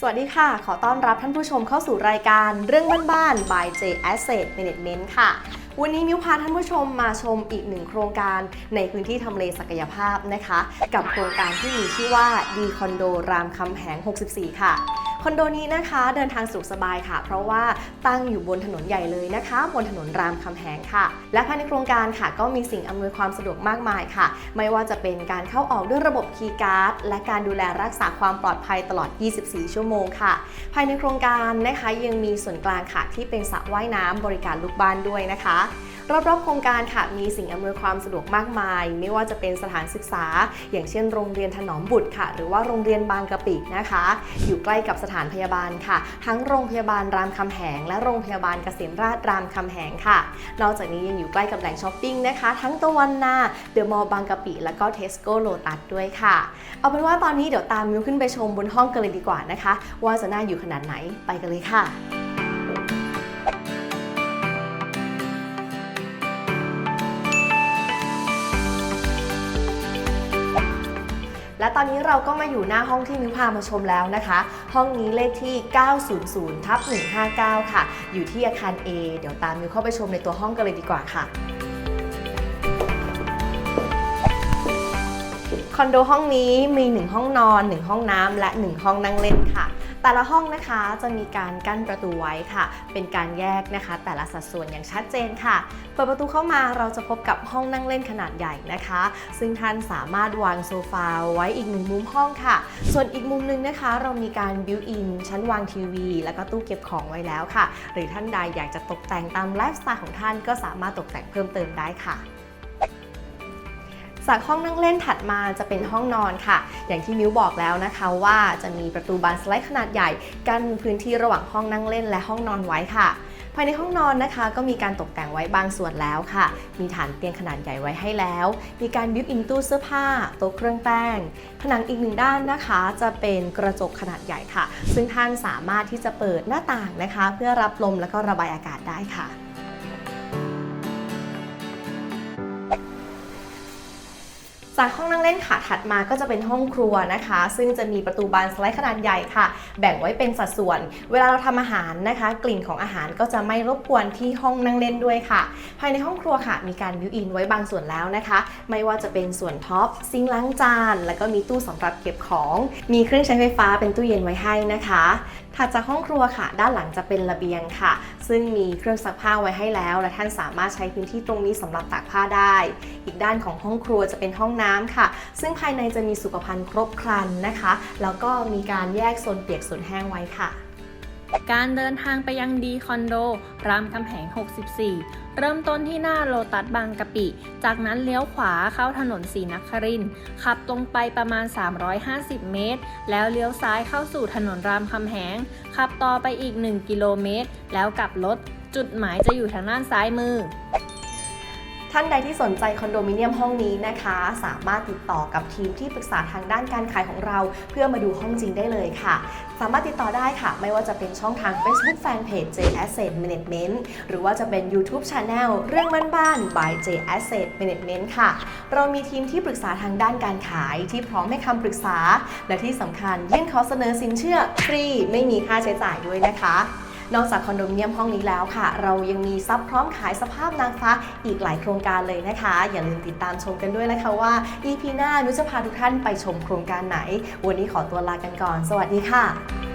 สวัสดีค่ะ ขอต้อนรับท่านผู้ชมเข้าสู่รายการเรื่องบ้านๆ by J Asset Management ค่ะ วันนี้มิวพาท่านผู้ชมมาชมอีกหนึ่งโครงการในพื้นที่ทำเลศักยภาพนะคะ กับโครงการที่มีชื่อว่าดีคอนโดรามคำแหง 64 ค่ะ คอนโดนี้นะคะเดินทางสะดวกสบายค่ะ เพราะว่าตั้งอยู่บนถนนใหญ่เลยนะคะ บนถนนรามคำแหงค่ะ และภายในโครงการค่ะก็มีสิ่งอำนวยความสะดวกมากมายค่ะ ไม่ว่าจะเป็นการเข้าออกด้วยระบบคีย์การ์ดและการดูแลรักษาความปลอดภัยตลอด 24 ชั่วโมงค่ะ ภายในโครงการนะคะยังมีส่วนกลางค่ะที่เป็นสระว่ายน้ำบริการลูกบ้านด้วยนะคะ รอบๆโครงการค่ะมีสิ่งอำนวยความสะดวกมากมาย ไม่ว่าจะเป็นสถานศึกษา อย่างเช่นโรงเรียนถนอมบุตรค่ะ หรือว่าโรงเรียนบางกะปินะคะ อยู่ใกล้กับสถานพยาบาลค่ะ ทั้งโรงพยาบาลรามคำแหงและโรงพยาบาลเกษมราชรามคำแหงค่ะ นอกจากนี้ยังอยู่ใกล้กับแหล่งช้อปปิ้งนะคะ ทั้งตะวันนาเดอะมอลล์บางกะปิ แล้วก็เทสโก้โลตัสด้วยค่ะ เอาเป็นว่าตอนนี้เดี๋ยวตามมิวขึ้นไปชมบนห้องกันเลยดีกว่านะคะ ว่าจะน่าอยู่ขนาดไหนไปกันเลยค่ะ และตอนนี้เราก็มาอยู่หน้าห้องที่มิวพามาชมแล้วนะคะ ห้องนี้เลขที่ 900ทับ159 ค่ะ อยู่ที่อาคาร A เดี๋ยวตามมิวเข้าไปชมในตัวห้องกันเลยดีกว่าค่ะ คอนโดห้องนี้มี 1 ห้องนอน 1 ห้องน้ำและ 1 ห้องนั่งเล่นค่ะ แต่ละห้องนะคะจะมีการกั้นประตูไว้ค่ะ เป็นการแยกนะคะ แต่ละสัดส่วนอย่างชัดเจนค่ะ เปิดประตูเข้ามาเราจะพบกับห้องนั่งเล่นขนาดใหญ่นะคะ ซึ่งท่านสามารถวางโซฟาไว้อีกหนึ่งมุมห้องค่ะ ส่วนอีกมุมหนึงนะคะ เรามีการบิวอินชั้นวางทีวี แล้วก็ตู้เก็บของไว้แล้วค่ะ หรือท่านใดอยากจะตกแต่งตามไลฟ์สไตล์ของท่านก็สามารถตกแต่งเพิ่มเติมได้ค่ะ จากห้องนั่งเล่นถัดมาจะเป็นห้องนอนค่ะ อย่างที่มิวบอกแล้วนะคะว่าจะมีประตูบานสไลด์ขนาดใหญ่กั้นพื้นที่ระหว่างห้องนั่งเล่นและห้องนอนไว้ค่ะภายในห้องนอนนะคะก็มีการตกแต่งไว้บางส่วนแล้วค่ะ มีฐานเตียงขนาดใหญ่ไว้ให้แล้ว มีการบิวอินตู้เสื้อผ้า โต๊ะเครื่องแป้ง ผนังอีกหนึ่งด้านนะคะ จะเป็นกระจกขนาดใหญ่ค่ะ ซึ่งท่านสามารถที่จะเปิดหน้าต่างนะคะ เพื่อรับลมและก็ระบายอากาศได้ค่ะ จากห้องนั่งเล่นค่ะถัดมาก็จะเป็นห้องครัวนะคะ ซึ่งจะมีประตูบานสไลด์ขนาดใหญ่ค่ะ แบ่งไว้เป็นสัดส่วน เวลาเราทำอาหารนะคะ กลิ่นของอาหารก็จะไม่รบกวนที่ห้องนั่งเล่นด้วยค่ะ ภายในห้องครัวค่ะ มีการบิวอินไว้บางส่วนแล้วนะคะ ไม่ว่าจะเป็นส่วนท็อปซิงล้างจาน แล้วก็มีตู้สำหรับเก็บของ มีเครื่องใช้ไฟฟ้าเป็นตู้เย็นไว้ให้นะคะ ถัดจากห้องครัวค่ะ ด้านหลังจะเป็นระเบียงค่ะ ซึ่งมีเครื่องซักผ้าไว้ให้แล้ว และท่านสามารถใช้พื้นที่ตรงนี้สำหรับตากผ้าได้ อีกด้านของห้องครัวจะเป็นห้องน้ำค่ะ ซึ่งภายในจะมีสุขภัณฑ์ครบครันนะคะ แล้วก็มีการแยกโซนเปียกโซนแห้งไว้ค่ะ การเดินทางไปยังดีคอนโด รามคำแหง 64 เริ่มต้นที่หน้าโลตัสบางกะปิ จากนั้นเลี้ยวขวาเข้าถนนสีนครินขับตรงไปประมาณ 350 เมตร แล้วเลี้ยวซ้ายเข้าสู่ถนนรามคำแหง ขับต่อไปอีก 1 กิโลเมตร แล้วกลับรถ จุดหมายจะอยู่ทางด้านซ้ายมือ ท่านใดที่สนใจคอนโดมิเนียมห้องนี้นะคะ สามารถติดต่อกับทีมที่ปรึกษาทางด้านการขายของเรา เพื่อมาดูห้องจริงได้เลยค่ะ สามารถติดต่อได้ค่ะ ไม่ว่าจะเป็นช่องทาง Facebook Fanpage J Asset Management หรือว่าจะเป็น YouTube Channel เรื่องบ้านๆ by J Asset Management ค่ะ เรามีทีมที่ปรึกษาทางด้านการขายที่พร้อมให้คำปรึกษา และที่สำคัญยื่นขอเสนอสินเชื่อฟรีไม่มีค่าใช้จ่ายด้วยนะคะ นอกจากคอนโดมิเนียมห้องนี้แล้วค่ะ เรายังมีซับพร้อมขายสภาพนางฟ้าอีกหลายโครงการเลยนะคะ อย่าลืมติดตามชมกันด้วยนะคะว่า EP หน้านุจะพาทุกท่านไปชมโครงการไหน วันนี้ขอตัวลากันก่อน สวัสดีค่ะ